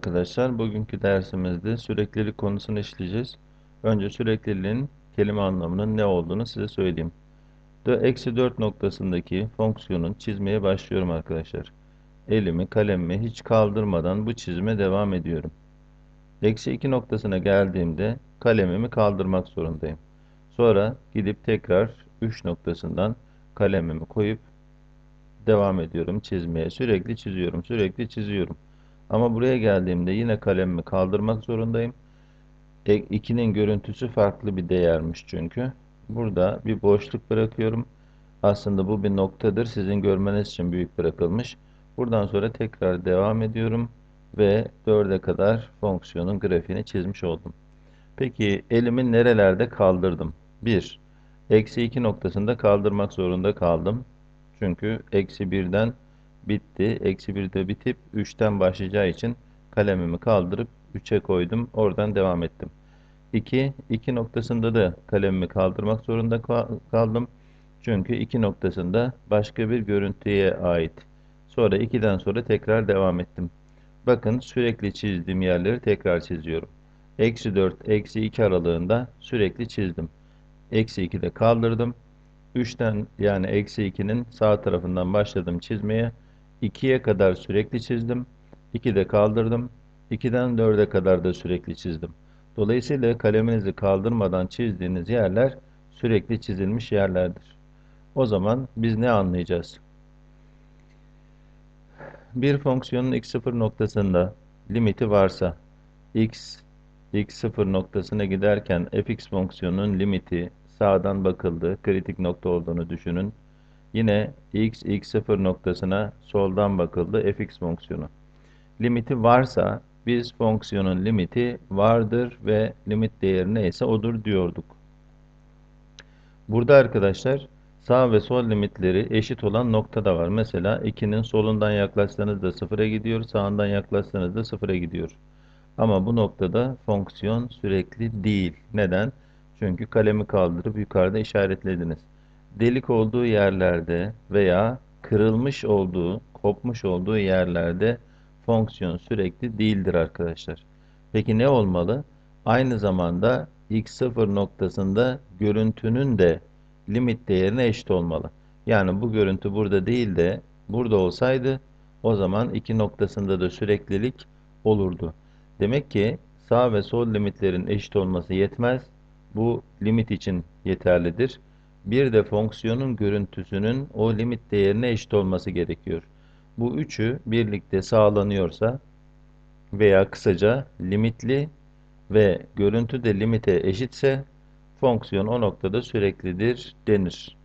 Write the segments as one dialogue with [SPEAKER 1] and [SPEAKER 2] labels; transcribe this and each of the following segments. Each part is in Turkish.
[SPEAKER 1] Arkadaşlar. Bugünkü dersimizde süreklilik konusunu işleyeceğiz. Önce sürekliliğin kelime anlamının ne olduğunu size söyleyeyim. Eksi 4 noktasındaki fonksiyonun çizmeye başlıyorum arkadaşlar. Elimi kalemimi hiç kaldırmadan bu çizime devam ediyorum. Eksi 2 noktasına geldiğimde kalemimi kaldırmak zorundayım. Sonra gidip tekrar 3 noktasından kalemimi koyup devam ediyorum çizmeye. Sürekli çiziyorum, sürekli çiziyorum. Ama buraya geldiğimde yine kalemimi kaldırmak zorundayım. 2'nin görüntüsü farklı bir değermiş çünkü. Burada bir boşluk bırakıyorum. Aslında bu bir noktadır. Sizin görmeniz için büyük bırakılmış. Buradan sonra tekrar devam ediyorum. Ve 4'e kadar fonksiyonun grafiğini çizmiş oldum. Peki elimi nerelerde kaldırdım? 1. Eksi 2 noktasında kaldırmak zorunda kaldım. Çünkü eksi 1'den bitti. Eksi 1'de bitip 3'ten başlayacağı için kalemimi kaldırıp 3'e koydum. Oradan devam ettim. 2. 2 noktasında da kalemimi kaldırmak zorunda kaldım. Çünkü 2 noktasında başka bir görüntüye ait. Sonra 2'den sonra tekrar devam ettim. Bakın sürekli çizdiğim yerleri tekrar çiziyorum. Eksi 4, eksi 2 aralığında sürekli çizdim. Eksi 2'de kaldırdım. 3'ten yani eksi 2'nin sağ tarafından başladım çizmeye. 2'ye kadar sürekli çizdim. 2'de kaldırdım. 2'den 4'e kadar da sürekli çizdim. Dolayısıyla kaleminizi kaldırmadan çizdiğiniz yerler sürekli çizilmiş yerlerdir. O zaman biz ne anlayacağız? Bir fonksiyonun x0 noktasında limiti varsa x x0 noktasına giderken fx fonksiyonunun limiti sağdan bakıldı. Kritik nokta olduğunu düşünün. Yine x, x0 noktasına soldan bakıldı fx fonksiyonu. Limiti varsa biz fonksiyonun limiti vardır ve limit değeri neyse odur diyorduk. Burada arkadaşlar sağ ve sol limitleri eşit olan nokta da var. Mesela 2'nin solundan yaklaşsanız da 0'a gidiyor, sağından yaklaşsanız da 0'a gidiyor. Ama bu noktada fonksiyon sürekli değil. Neden? Çünkü kalemi kaldırıp yukarıda işaretlediniz. Delik olduğu yerlerde veya kırılmış olduğu, kopmuş olduğu yerlerde fonksiyon sürekli değildir arkadaşlar. Peki ne olmalı? Aynı zamanda x0 noktasında görüntünün de limit değerine eşit olmalı. Yani bu görüntü burada değil de burada olsaydı o zaman iki noktasında da süreklilik olurdu. Demek ki sağ ve sol limitlerin eşit olması yetmez. Bu limit için yeterlidir. Bir de fonksiyonun görüntüsünün o limit değerine eşit olması gerekiyor. Bu üçü birlikte sağlanıyorsa veya kısaca limitli ve görüntü de limite eşitse fonksiyon o noktada süreklidir denir.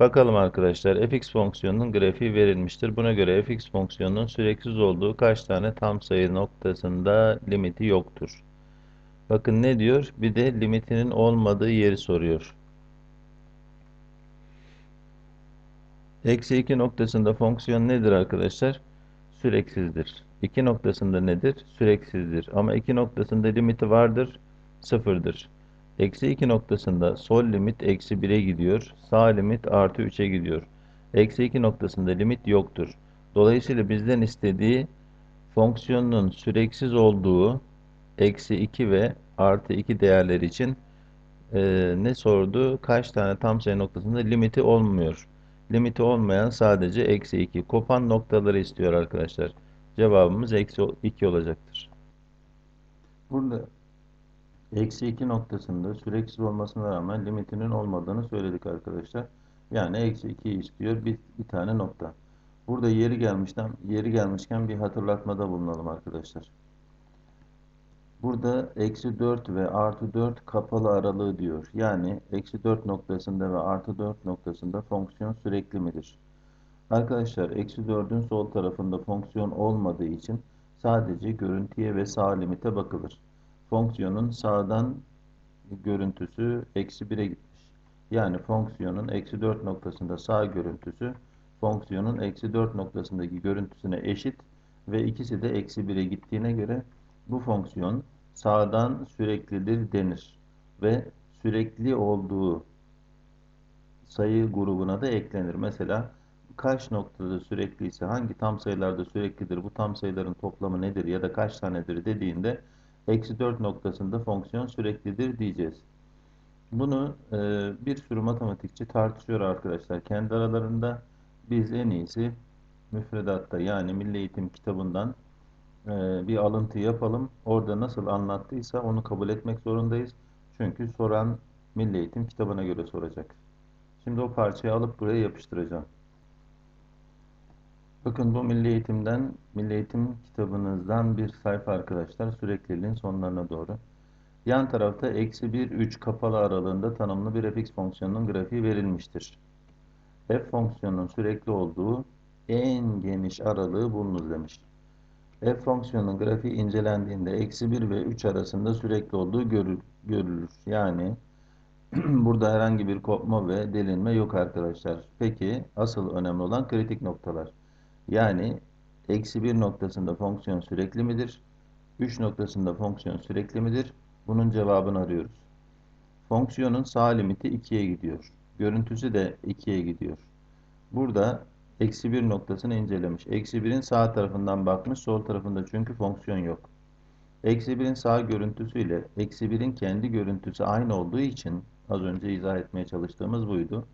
[SPEAKER 1] Bakalım arkadaşlar fx fonksiyonunun grafiği verilmiştir. Buna göre fx fonksiyonunun süreksiz olduğu kaç tane tam sayı noktasında limiti yoktur. Bakın ne diyor? Bir de limitinin olmadığı yeri soruyor. Eksi 2 noktasında fonksiyon nedir arkadaşlar? Süreksizdir. 2 noktasında nedir? Süreksizdir. Ama 2 noktasında limiti vardır, sıfırdır. Eksi 2 noktasında sol limit eksi 1'e gidiyor, sağ limit artı 3'e gidiyor. Eksi 2 noktasında limit yoktur. Dolayısıyla bizden istediği fonksiyonun süreksiz olduğu eksi 2 ve artı 2 değerler için e, ne sordu? Kaç tane tam sayı noktasında limiti olmuyor. Limiti olmayan sadece eksi 2. Kopan noktaları istiyor arkadaşlar. Cevabımız eksi 2 olacaktır. Burada eksi 2 noktasında süreksiz olmasına rağmen limitinin olmadığını söyledik arkadaşlar. Yani eksi 2 istiyor bir, bir tane nokta. Burada yeri gelmişten yeri gelmişken bir hatırlatmada bulunalım arkadaşlar. Burada eksi 4 ve artı 4 kapalı aralığı diyor. Yani eksi 4 noktasında ve artı 4 noktasında fonksiyon sürekli midir? Arkadaşlar eksi 4'ün sol tarafında fonksiyon olmadığı için sadece görüntüye ve sağ limite bakılır. Fonksiyonun sağdan görüntüsü eksi 1'e gitmiş. Yani fonksiyonun eksi 4 noktasında sağ görüntüsü fonksiyonun eksi 4 noktasındaki görüntüsüne eşit ve ikisi de eksi 1'e gittiğine göre bu fonksiyon sağdan süreklidir denir ve sürekli olduğu sayı grubuna da eklenir. Mesela kaç noktada sürekliyse hangi tam sayılarda süreklidir bu tam sayıların toplamı nedir ya da kaç tanedir dediğinde eksi 4 noktasında fonksiyon süreklidir diyeceğiz. Bunu e, bir sürü matematikçi tartışıyor arkadaşlar. Kendi aralarında biz en iyisi müfredatta yani Milli Eğitim kitabından e, bir alıntı yapalım. Orada nasıl anlattıysa onu kabul etmek zorundayız. Çünkü soran Milli Eğitim kitabına göre soracak. Şimdi o parçayı alıp buraya yapıştıracağım. Bakın bu Milli Eğitim'den, Milli Eğitim kitabınızdan bir sayfa arkadaşlar sürekliliğin sonlarına doğru. Yan tarafta eksi 1, 3 kapalı aralığında tanımlı bir fx fonksiyonunun grafiği verilmiştir. f fonksiyonunun sürekli olduğu en geniş aralığı bulunuz demiş. F fonksiyonunun grafiği incelendiğinde eksi 1 ve 3 arasında sürekli olduğu görülür. Yani burada herhangi bir kopma ve delinme yok arkadaşlar. Peki asıl önemli olan kritik noktalar. Yani eksi 1 noktasında fonksiyon sürekli midir? 3 noktasında fonksiyon sürekli midir? Bunun cevabını arıyoruz. Fonksiyonun sağ limiti 2'ye gidiyor. Görüntüsü de 2'ye gidiyor. Burada eksi 1 noktasını incelemiş. Eksi 1'in sağ tarafından bakmış. Sol tarafında çünkü fonksiyon yok. Eksi 1'in sağ görüntüsüyle eksi 1'in kendi görüntüsü aynı olduğu için az önce izah etmeye çalıştığımız buydu.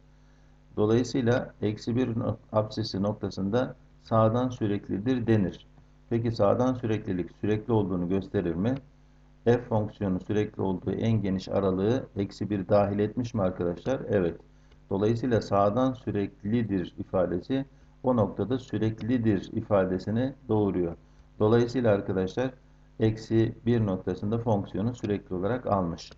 [SPEAKER 1] Dolayısıyla eksi 1 apsisi noktasında sağdan süreklidir denir. Peki sağdan süreklilik sürekli olduğunu gösterir mi? f fonksiyonu sürekli olduğu en geniş aralığı eksi 1 dahil etmiş mi arkadaşlar? Evet. Dolayısıyla sağdan süreklidir ifadesi o noktada süreklidir ifadesini doğuruyor. Dolayısıyla arkadaşlar eksi 1 noktasında fonksiyonu sürekli olarak almış.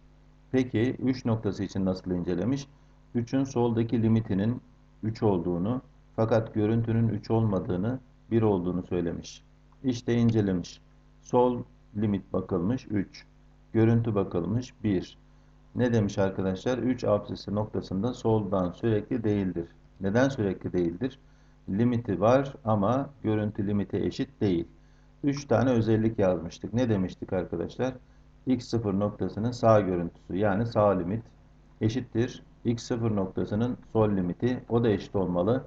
[SPEAKER 1] Peki 3 noktası için nasıl incelemiş? 3'ün soldaki limitinin 3 olduğunu fakat görüntünün 3 olmadığını 1 olduğunu söylemiş. İşte incelemiş. Sol limit bakılmış 3. Görüntü bakılmış 1. Ne demiş arkadaşlar? 3 apsisi noktasında soldan sürekli değildir. Neden sürekli değildir? Limiti var ama görüntü limite eşit değil. 3 tane özellik yazmıştık. Ne demiştik arkadaşlar? x0 noktasının sağ görüntüsü yani sağ limit eşittir. x0 noktasının sol limiti o da eşit olmalı.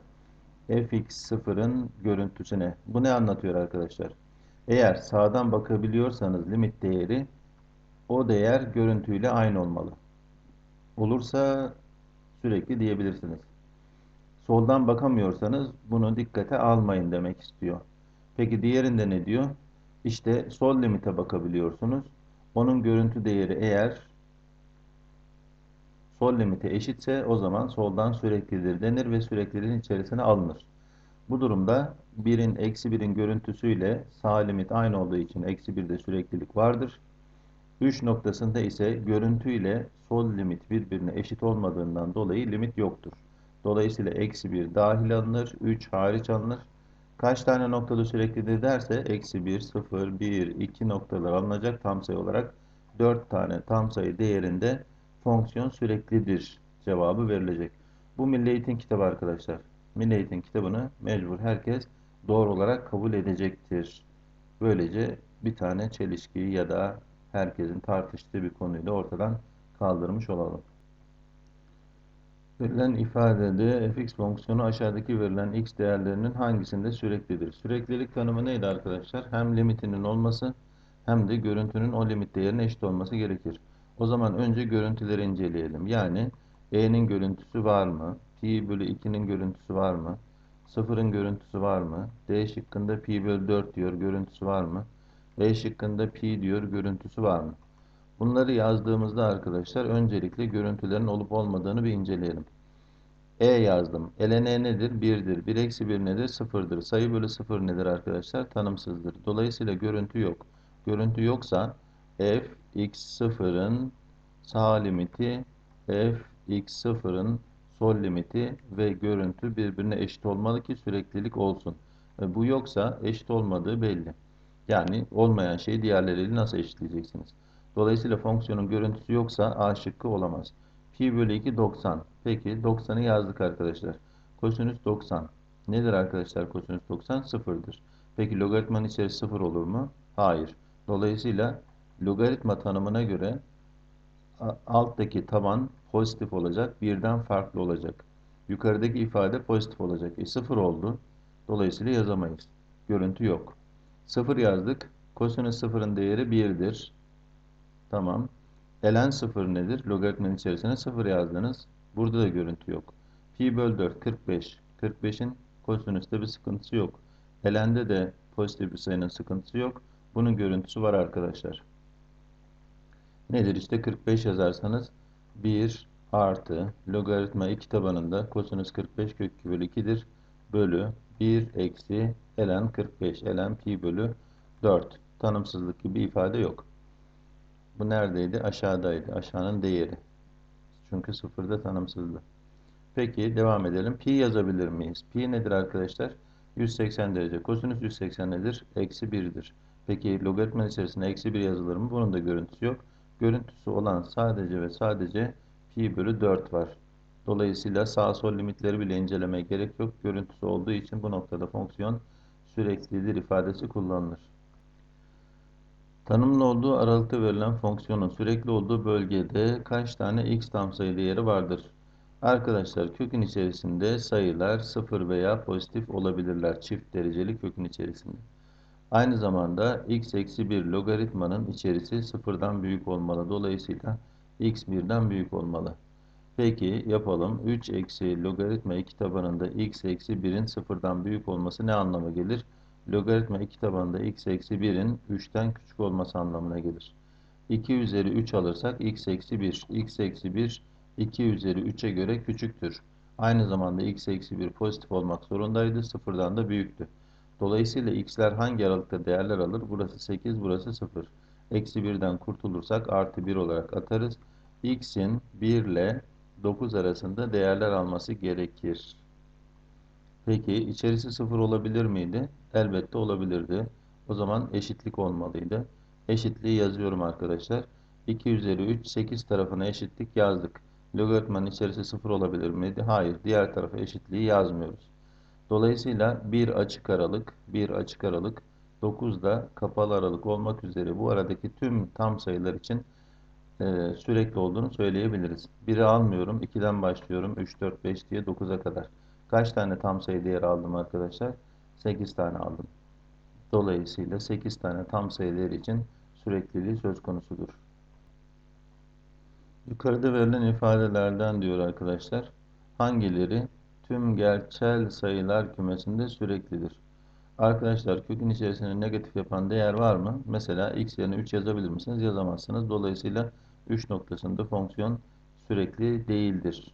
[SPEAKER 1] fx0'ın görüntüsüne. Bu ne anlatıyor arkadaşlar? Eğer sağdan bakabiliyorsanız limit değeri o değer görüntüyle aynı olmalı. Olursa sürekli diyebilirsiniz. Soldan bakamıyorsanız bunu dikkate almayın demek istiyor. Peki diğerinde ne diyor? İşte sol limite bakabiliyorsunuz. Onun görüntü değeri eğer sol limite eşitse o zaman soldan süreklidir denir ve sürekliliğin içerisine alınır. Bu durumda 1'in eksi 1'in görüntüsüyle sağ limit aynı olduğu için eksi 1'de süreklilik vardır. 3 noktasında ise görüntü ile sol limit birbirine eşit olmadığından dolayı limit yoktur. Dolayısıyla eksi 1 dahil alınır, 3 hariç alınır. Kaç tane noktada süreklidir derse eksi 1, 0, 1, 2 noktalar alınacak tam sayı olarak 4 tane tam sayı değerinde fonksiyon süreklidir cevabı verilecek. Bu Milli Eğitim kitabı arkadaşlar. Milli Eğitim kitabını mecbur herkes doğru olarak kabul edecektir. Böylece bir tane çelişkiyi ya da herkesin tartıştığı bir konuyu da ortadan kaldırmış olalım. Verilen ifadede fx fonksiyonu aşağıdaki verilen x değerlerinin hangisinde süreklidir? Süreklilik tanımı neydi arkadaşlar? Hem limitinin olması hem de görüntünün o limit değerine eşit olması gerekir. O zaman önce görüntüleri inceleyelim. Yani e'nin görüntüsü var mı? pi bölü 2'nin görüntüsü var mı? Sıfırın görüntüsü var mı? D şıkkında pi bölü 4 diyor. Görüntüsü var mı? E şıkkında pi diyor. Görüntüsü var mı? Bunları yazdığımızda arkadaşlar öncelikle görüntülerin olup olmadığını bir inceleyelim. E yazdım. ln nedir? 1'dir. 1 eksi 1 nedir? 0'dır. Sayı bölü 0 nedir arkadaşlar? Tanımsızdır. Dolayısıyla görüntü yok. Görüntü yoksa f x 0'ın sağ limiti f x 0'ın sol limiti ve görüntü birbirine eşit olmalı ki süreklilik olsun. E, bu yoksa eşit olmadığı belli. Yani olmayan şeyi diğerleriyle nasıl eşitleyeceksiniz? Dolayısıyla fonksiyonun görüntüsü yoksa A şıkkı olamaz. Pi bölü 2 90. Peki 90'ı yazdık arkadaşlar. Kosinüs 90. Nedir arkadaşlar kosinüs 90? Sıfırdır. Peki logaritmanın içerisi sıfır olur mu? Hayır. Dolayısıyla logaritma tanımına göre alttaki taban pozitif olacak, birden farklı olacak. Yukarıdaki ifade pozitif olacak. E 0 oldu. Dolayısıyla yazamayız. Görüntü yok. 0 yazdık. Kosinüs 0'ın değeri 1'dir. Tamam. ln 0 nedir? Logaritmanın içerisine 0 yazdınız. Burada da görüntü yok. Pi bölü 4 45. 45'in kosinüste bir sıkıntısı yok. Ln'de de pozitif bir sayının sıkıntısı yok. Bunun görüntüsü var arkadaşlar. Nedir işte 45 yazarsanız 1 artı logaritma 2 tabanında kosinüs 45 kök 2 bölü 2'dir. Bölü 1 eksi ln 45 ln pi bölü 4. Tanımsızlık gibi ifade yok. Bu neredeydi? Aşağıdaydı. Aşağının değeri. Çünkü sıfırda tanımsızdı. Peki devam edelim. Pi yazabilir miyiz? Pi nedir arkadaşlar? 180 derece. Kosinüs 180 nedir? Eksi 1'dir. Peki logaritmanın içerisinde eksi 1 yazılır mı? Bunun da görüntüsü yok. Görüntüsü olan sadece ve sadece pi bölü 4 var. Dolayısıyla sağ sol limitleri bile incelemeye gerek yok. Görüntüsü olduğu için bu noktada fonksiyon süreklidir ifadesi kullanılır. Tanımın olduğu aralıkta verilen fonksiyonun sürekli olduğu bölgede kaç tane x tam sayı değeri vardır? Arkadaşlar kökün içerisinde sayılar sıfır veya pozitif olabilirler çift dereceli kökün içerisinde. Aynı zamanda x eksi 1 logaritmanın içerisi sıfırdan büyük olmalı. Dolayısıyla x birden büyük olmalı. Peki yapalım. 3 eksi logaritma 2 tabanında x eksi 1'in sıfırdan büyük olması ne anlama gelir? Logaritma 2 tabanında x eksi 1'in 3'ten küçük olması anlamına gelir. 2 üzeri 3 alırsak x eksi 1. x eksi 1 2 üzeri 3'e göre küçüktür. Aynı zamanda x eksi 1 pozitif olmak zorundaydı. Sıfırdan da büyüktü. Dolayısıyla x'ler hangi aralıkta değerler alır? Burası 8, burası 0. Eksi 1'den kurtulursak artı 1 olarak atarız. x'in 1 ile 9 arasında değerler alması gerekir. Peki içerisi 0 olabilir miydi? Elbette olabilirdi. O zaman eşitlik olmalıydı. Eşitliği yazıyorum arkadaşlar. 2 üzeri 3, 8 tarafına eşitlik yazdık. Logaritmanın içerisi 0 olabilir miydi? Hayır. Diğer tarafa eşitliği yazmıyoruz. Dolayısıyla bir açık aralık, bir açık aralık, 9 da kapalı aralık olmak üzere bu aradaki tüm tam sayılar için e, sürekli olduğunu söyleyebiliriz. 1'i almıyorum, 2'den başlıyorum, 3, 4, 5 diye 9'a kadar. Kaç tane tam sayı değeri aldım arkadaşlar? 8 tane aldım. Dolayısıyla 8 tane tam sayı değeri için sürekliliği söz konusudur. Yukarıda verilen ifadelerden diyor arkadaşlar. Hangileri tüm gerçel sayılar kümesinde süreklidir? Arkadaşlar kökün içerisinde negatif yapan değer var mı? Mesela x yerine 3 yazabilir misiniz? Yazamazsınız. Dolayısıyla 3 noktasında fonksiyon sürekli değildir.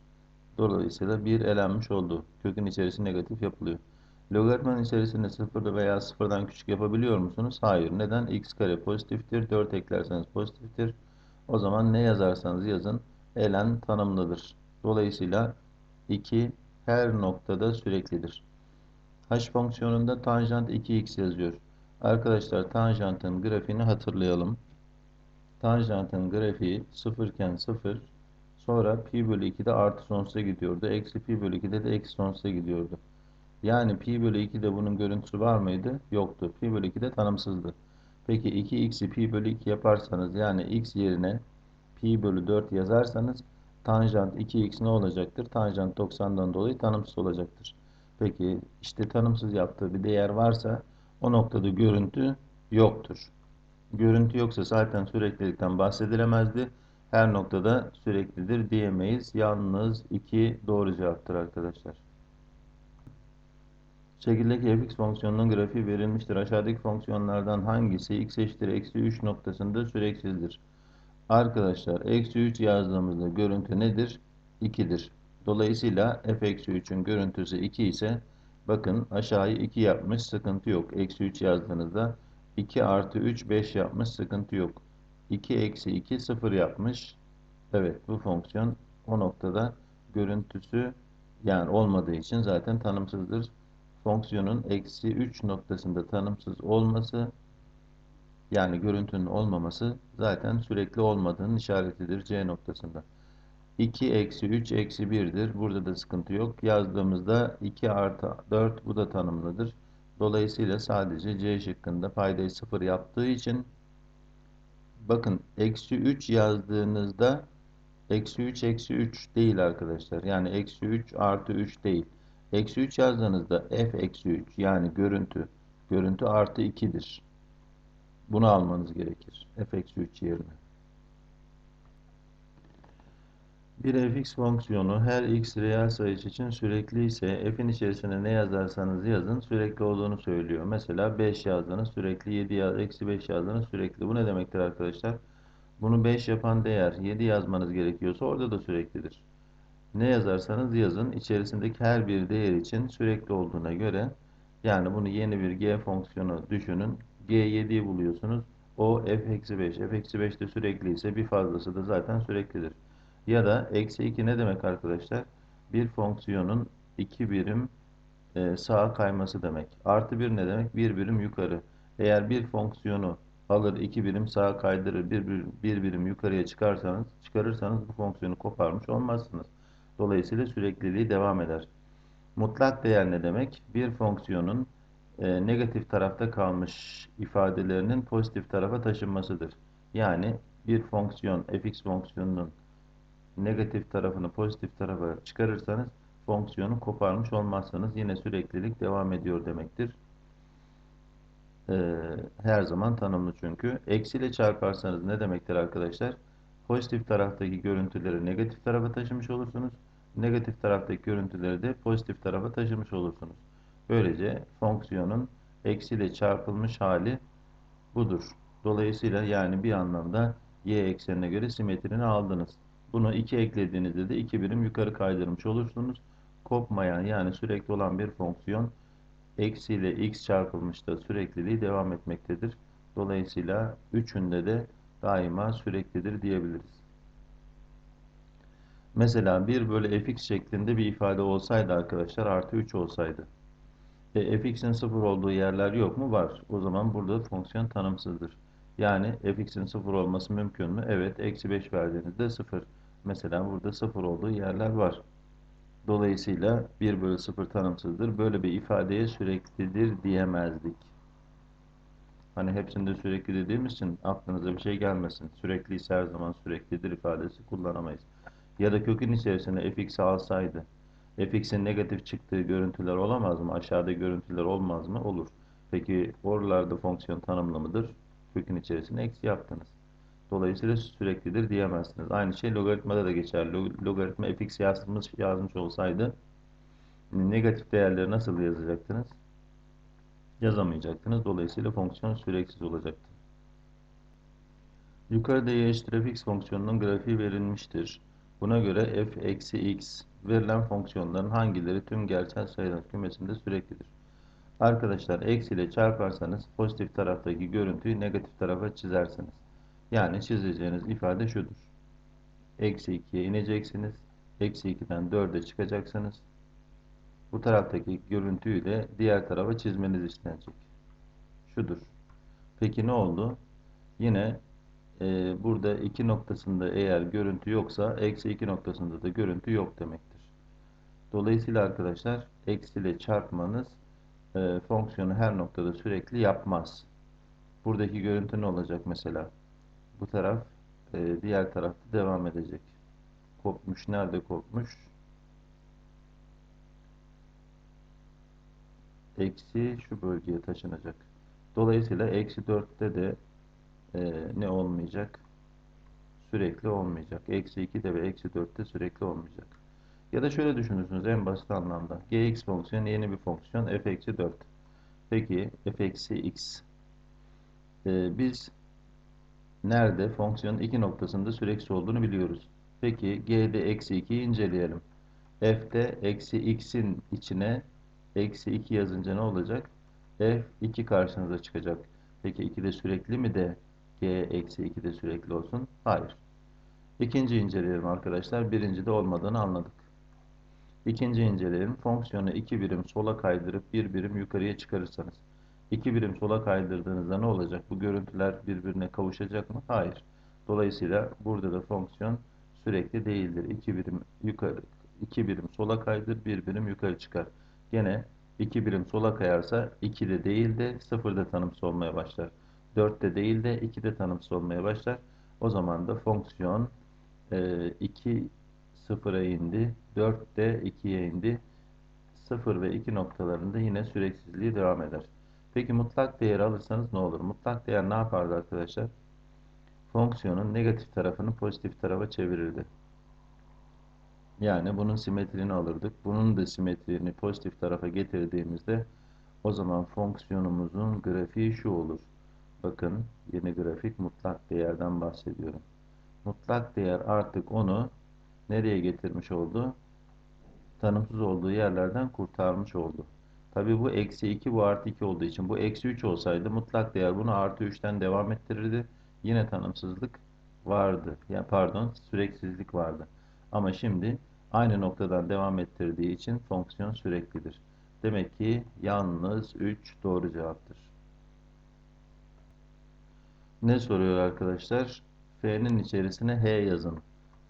[SPEAKER 1] Dolayısıyla 1 elenmiş oldu. Kökün içerisi negatif yapılıyor. Logaritmanın içerisinde 0 veya 0'dan küçük yapabiliyor musunuz? Hayır. Neden? x kare pozitiftir. 4 eklerseniz pozitiftir. O zaman ne yazarsanız yazın elen tanımlıdır. Dolayısıyla 2 her noktada süreklidir. H fonksiyonunda tanjant 2x yazıyor. Arkadaşlar tanjantın grafiğini hatırlayalım. Tanjantın grafiği 0 iken 0 sonra pi bölü 2'de artı sonsuza gidiyordu. Eksi pi bölü 2'de de eksi sonsuza gidiyordu. Yani pi bölü 2'de bunun görüntüsü var mıydı? Yoktu. Pi bölü 2'de tanımsızdı. Peki 2x'i pi bölü 2 yaparsanız yani x yerine pi bölü 4 yazarsanız tanjant 2x ne olacaktır? Tanjant 90'dan dolayı tanımsız olacaktır. Peki işte tanımsız yaptığı bir değer varsa o noktada görüntü yoktur. Görüntü yoksa zaten süreklilikten bahsedilemezdi. Her noktada süreklidir diyemeyiz. Yalnız 2 doğru cevaptır arkadaşlar. Şekildeki fx fonksiyonunun grafiği verilmiştir. Aşağıdaki fonksiyonlardan hangisi x eşittir eksi 3 noktasında süreksizdir? Arkadaşlar eksi 3 yazdığımızda görüntü nedir? 2'dir. Dolayısıyla f eksi 3'ün görüntüsü 2 ise bakın aşağıyı 2 yapmış sıkıntı yok. Eksi 3 yazdığınızda 2 artı 3 5 yapmış sıkıntı yok. 2 eksi 2 0 yapmış. Evet bu fonksiyon o noktada görüntüsü yani olmadığı için zaten tanımsızdır. Fonksiyonun eksi 3 noktasında tanımsız olması yani görüntünün olmaması zaten sürekli olmadığının işaretidir C noktasında. 2 eksi 3 eksi 1'dir. Burada da sıkıntı yok. Yazdığımızda 2 artı 4 bu da tanımlıdır. Dolayısıyla sadece C şıkkında paydayı 0 yaptığı için bakın eksi 3 yazdığınızda Eksi 3 eksi 3 değil arkadaşlar. Yani eksi 3 artı 3 değil. Eksi 3 yazdığınızda f eksi 3 yani görüntü. Görüntü artı 2'dir. Bunu almanız gerekir. f eksi 3 yerine. Bir fx fonksiyonu her x reel sayısı için sürekli ise f'in içerisine ne yazarsanız yazın sürekli olduğunu söylüyor. Mesela 5 yazdınız sürekli 7 yaz, eksi 5 yazdınız sürekli. Bu ne demektir arkadaşlar? Bunu 5 yapan değer 7 yazmanız gerekiyorsa orada da süreklidir. Ne yazarsanız yazın içerisindeki her bir değer için sürekli olduğuna göre yani bunu yeni bir g fonksiyonu düşünün. g7'yi buluyorsunuz. O f eksi 5. f eksi 5 de sürekli ise bir fazlası da zaten süreklidir. Ya da eksi 2 ne demek arkadaşlar? Bir fonksiyonun 2 birim e, sağa kayması demek. Artı 1 ne demek? 1 birim yukarı. Eğer bir fonksiyonu alır 2 birim sağa kaydırır 1 bir, bir birim yukarıya çıkarsanız çıkarırsanız bu fonksiyonu koparmış olmazsınız. Dolayısıyla sürekliliği devam eder. Mutlak değer ne demek? Bir fonksiyonun e, negatif tarafta kalmış ifadelerinin pozitif tarafa taşınmasıdır. Yani bir fonksiyon fx fonksiyonunun negatif tarafını pozitif tarafa çıkarırsanız fonksiyonu koparmış olmazsanız yine süreklilik devam ediyor demektir. Ee, her zaman tanımlı çünkü. Eksiyle çarparsanız ne demektir arkadaşlar? Pozitif taraftaki görüntüleri negatif tarafa taşımış olursunuz. Negatif taraftaki görüntüleri de pozitif tarafa taşımış olursunuz. Böylece fonksiyonun eksiyle çarpılmış hali budur. Dolayısıyla yani bir anlamda y eksenine göre simetrini aldınız. Bunu 2 eklediğinizde de 2 birim yukarı kaydırmış olursunuz. Kopmayan yani sürekli olan bir fonksiyon eksi ile x çarpılmışta sürekliliği devam etmektedir. Dolayısıyla üçünde de daima süreklidir diyebiliriz. Mesela 1 bölü fx şeklinde bir ifade olsaydı arkadaşlar artı 3 olsaydı. E, fx'in 0 olduğu yerler yok mu? Var. O zaman burada fonksiyon tanımsızdır. Yani fx'in 0 olması mümkün mü? Evet. Eksi 5 verdiğinizde 0. Mesela burada 0 olduğu yerler var. Dolayısıyla 1 bölü 0 tanımsızdır. Böyle bir ifadeye süreklidir diyemezdik. Hani hepsinde sürekli dediğimiz için aklınıza bir şey gelmesin. Sürekli ise her zaman süreklidir ifadesi kullanamayız. Ya da kökün içerisine fx alsaydı fx'in negatif çıktığı görüntüler olamaz mı? Aşağıda görüntüler olmaz mı? Olur. Peki oralarda fonksiyon tanımlı mıdır? Kökün içerisine eksi yaptınız. Dolayısıyla süreklidir diyemezsiniz. Aynı şey logaritmada da geçer. Logaritma fx yazmış, yazmış olsaydı negatif değerleri nasıl yazacaktınız? Yazamayacaktınız. Dolayısıyla fonksiyon süreksiz olacaktı. Yukarıda y eşittir fx fonksiyonunun grafiği verilmiştir. Buna göre f eksi x verilen fonksiyonların hangileri tüm gerçel sayılar kümesinde süreklidir? Arkadaşlar eksi ile çarparsanız pozitif taraftaki görüntüyü negatif tarafa çizersiniz. Yani çizeceğiniz ifade şudur. Eksi 2'ye ineceksiniz. Eksi 2'den 4'e çıkacaksınız. Bu taraftaki görüntüyü de diğer tarafa çizmeniz istenecek. Şudur. Peki ne oldu? Yine e, burada 2 noktasında eğer görüntü yoksa eksi 2 noktasında da görüntü yok demektir. Dolayısıyla arkadaşlar eksi ile çarpmanız e, fonksiyonu her noktada sürekli yapmaz. Buradaki görüntü ne olacak mesela? Bu taraf e, diğer tarafta devam edecek. Kopmuş. Nerede kopmuş? Eksi şu bölgeye taşınacak. Dolayısıyla eksi 4'te de e, ne olmayacak? Sürekli olmayacak. Eksi 2'de ve eksi 4'te sürekli olmayacak. Ya da şöyle düşünürsünüz en basit anlamda. gx fonksiyonu yeni bir fonksiyon f eksi 4. Peki f eksi x. Ee, biz nerede fonksiyonun iki noktasında süreksiz olduğunu biliyoruz. Peki g'de eksi 2'yi inceleyelim. f'de eksi x'in içine eksi 2 yazınca ne olacak? f 2 karşınıza çıkacak. Peki 2 de sürekli mi de g eksi 2 de sürekli olsun? Hayır. İkinci inceleyelim arkadaşlar. Birinci de olmadığını anladık. İkinci inceleyelim. Fonksiyonu 2 birim sola kaydırıp 1 birim yukarıya çıkarırsanız. 2 birim sola kaydırdığınızda ne olacak? Bu görüntüler birbirine kavuşacak mı? Hayır. Dolayısıyla burada da fonksiyon sürekli değildir. 2 birim yukarı 2 birim sola kaydır, 1 birim yukarı çıkar. Gene 2 birim sola kayarsa 2 de değil de 0 da tanımsız olmaya başlar. 4 de değil de 2 de tanımsız olmaya başlar. O zaman da fonksiyon e, 2 sıfıra indi. 4 de 2'ye indi. 0 ve 2 noktalarında yine süreksizliği devam eder. Peki mutlak değer alırsanız ne olur? Mutlak değer ne yapardı arkadaşlar? Fonksiyonun negatif tarafını pozitif tarafa çevirirdi. Yani bunun simetrini alırdık. Bunun da simetrini pozitif tarafa getirdiğimizde o zaman fonksiyonumuzun grafiği şu olur. Bakın yeni grafik mutlak değerden bahsediyorum. Mutlak değer artık onu nereye getirmiş oldu? Tanımsız olduğu yerlerden kurtarmış oldu. Tabi bu eksi 2 bu artı 2 olduğu için bu eksi 3 olsaydı mutlak değer bunu artı 3'ten devam ettirirdi. Yine tanımsızlık vardı. Ya pardon süreksizlik vardı. Ama şimdi aynı noktadan devam ettirdiği için fonksiyon süreklidir. Demek ki yalnız 3 doğru cevaptır. Ne soruyor arkadaşlar? F'nin içerisine H yazın.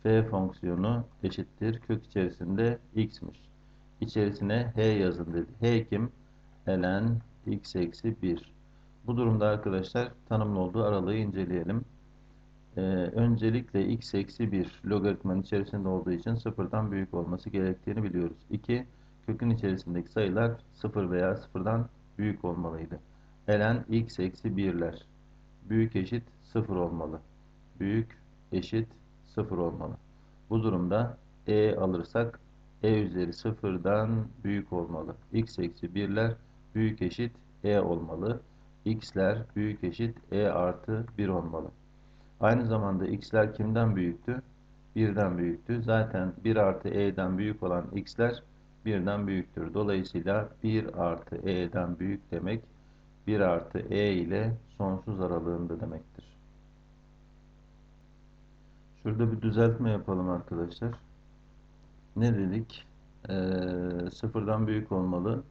[SPEAKER 1] F fonksiyonu eşittir. Kök içerisinde x'miş. İçerisine H yazın dedi. H kim? ln x eksi 1. Bu durumda arkadaşlar tanımlı olduğu aralığı inceleyelim. Ee, öncelikle x eksi 1 logaritmanın içerisinde olduğu için sıfırdan büyük olması gerektiğini biliyoruz. 2. Kökün içerisindeki sayılar 0 veya sıfırdan büyük olmalıydı. ln x eksi 1'ler büyük eşit 0 olmalı. Büyük eşit 0 olmalı. Bu durumda e alırsak e üzeri 0'dan büyük olmalı. x eksi 1'ler büyük eşit e olmalı. x'ler büyük eşit e artı 1 olmalı. Aynı zamanda x'ler kimden büyüktü? 1'den büyüktü. Zaten 1 artı e'den büyük olan x'ler 1'den büyüktür. Dolayısıyla 1 artı e'den büyük demek 1 artı e ile sonsuz aralığında demektir. Şurada bir düzeltme yapalım arkadaşlar. Ne dedik? Ee, sıfırdan büyük olmalı.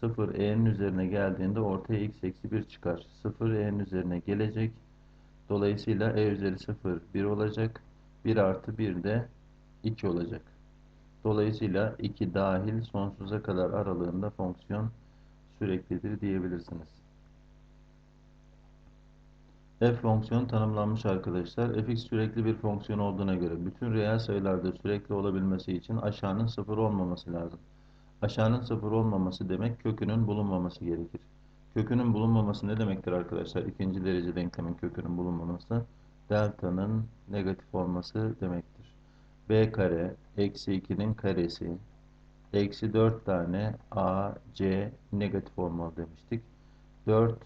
[SPEAKER 1] 0 e'nin üzerine geldiğinde ortaya x eksi 1 çıkar. 0 e'nin üzerine gelecek. Dolayısıyla e üzeri 0 1 olacak. 1 artı 1 de 2 olacak. Dolayısıyla 2 dahil sonsuza kadar aralığında fonksiyon süreklidir diyebilirsiniz. F fonksiyon tanımlanmış arkadaşlar. fx sürekli bir fonksiyon olduğuna göre bütün reel sayılarda sürekli olabilmesi için aşağının 0 olmaması lazım. Aşağının 0 olmaması demek kökünün bulunmaması gerekir. Kökünün bulunmaması ne demektir arkadaşlar? İkinci derece denklemin kökünün bulunmaması delta'nın negatif olması demektir. b kare eksi 2'nin karesi eksi 4 tane a, c negatif olmalı demiştik. 4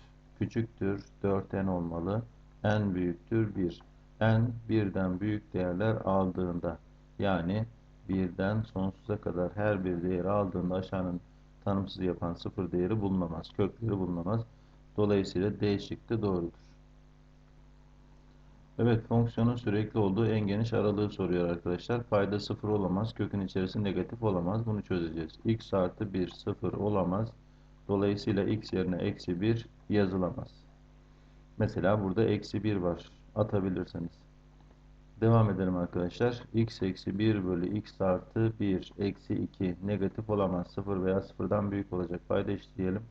[SPEAKER 1] küçüktür 4n olmalı. n büyüktür 1. n birden büyük değerler aldığında yani birden sonsuza kadar her bir değeri aldığında aşağının tanımsız yapan sıfır değeri bulunamaz. Kökleri bulunamaz. Dolayısıyla D şıkkı doğrudur. Evet fonksiyonun sürekli olduğu en geniş aralığı soruyor arkadaşlar. Payda sıfır olamaz. Kökün içerisi negatif olamaz. Bunu çözeceğiz. x artı 1 sıfır olamaz. Dolayısıyla x yerine eksi 1 yazılamaz. Mesela burada eksi 1 var. Atabilirsiniz. Devam edelim arkadaşlar. x eksi 1 bölü x artı 1 eksi 2 negatif olamaz. 0 veya 0'dan büyük olacak. Payda eşitleyelim.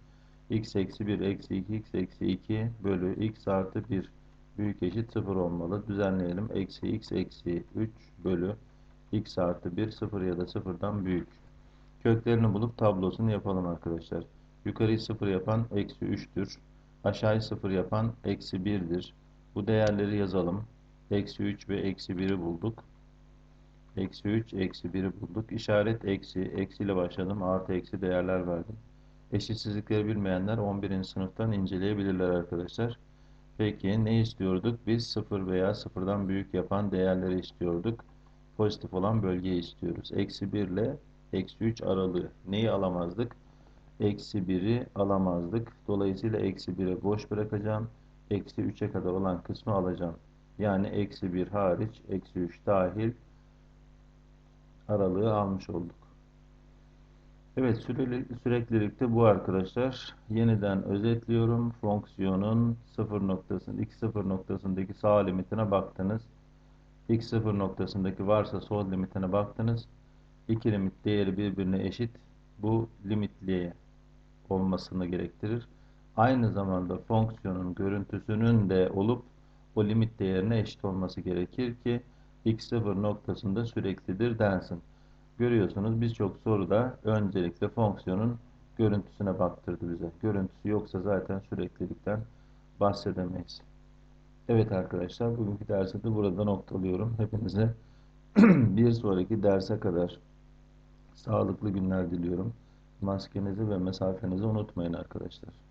[SPEAKER 1] x eksi 1 eksi 2 x eksi 2 bölü x artı 1 büyük eşit 0 olmalı. Düzenleyelim. Eksi x eksi 3 bölü x artı 1 0 ya da 0'dan büyük. Köklerini bulup tablosunu yapalım arkadaşlar. Yukarıyı 0 yapan eksi 3'tür. Aşağıyı 0 yapan eksi 1'dir. Bu değerleri yazalım. Eksi 3 ve eksi 1'i bulduk. Eksi 3, eksi 1'i bulduk. İşaret eksi, eksiyle başladım. Artı eksi değerler verdim. Eşitsizlikleri bilmeyenler 11. sınıftan inceleyebilirler arkadaşlar. Peki ne istiyorduk? Biz 0 veya 0'dan büyük yapan değerleri istiyorduk. Pozitif olan bölgeyi istiyoruz. Eksi 1 ile eksi 3 aralığı. Neyi alamazdık? Eksi 1'i alamazdık. Dolayısıyla eksi 1'i boş bırakacağım. Eksi 3'e kadar olan kısmı alacağım. Yani eksi 1 hariç eksi 3 dahil aralığı almış olduk. Evet süreklilikte bu arkadaşlar. Yeniden özetliyorum. Fonksiyonun 0 noktasında x 0 noktasındaki sağ limitine baktınız. x 0 noktasındaki varsa sol limitine baktınız. İki limit değeri birbirine eşit. Bu limitli olmasını gerektirir. Aynı zamanda fonksiyonun görüntüsünün de olup o limit değerine eşit olması gerekir ki x0 noktasında süreklidir densin. Görüyorsunuz birçok soruda öncelikle fonksiyonun görüntüsüne baktırdı bize. Görüntüsü yoksa zaten süreklilikten bahsedemeyiz. Evet arkadaşlar bugünkü dersi de burada noktalıyorum. Hepinize bir sonraki derse kadar sağlıklı günler diliyorum. Maskenizi ve mesafenizi unutmayın arkadaşlar.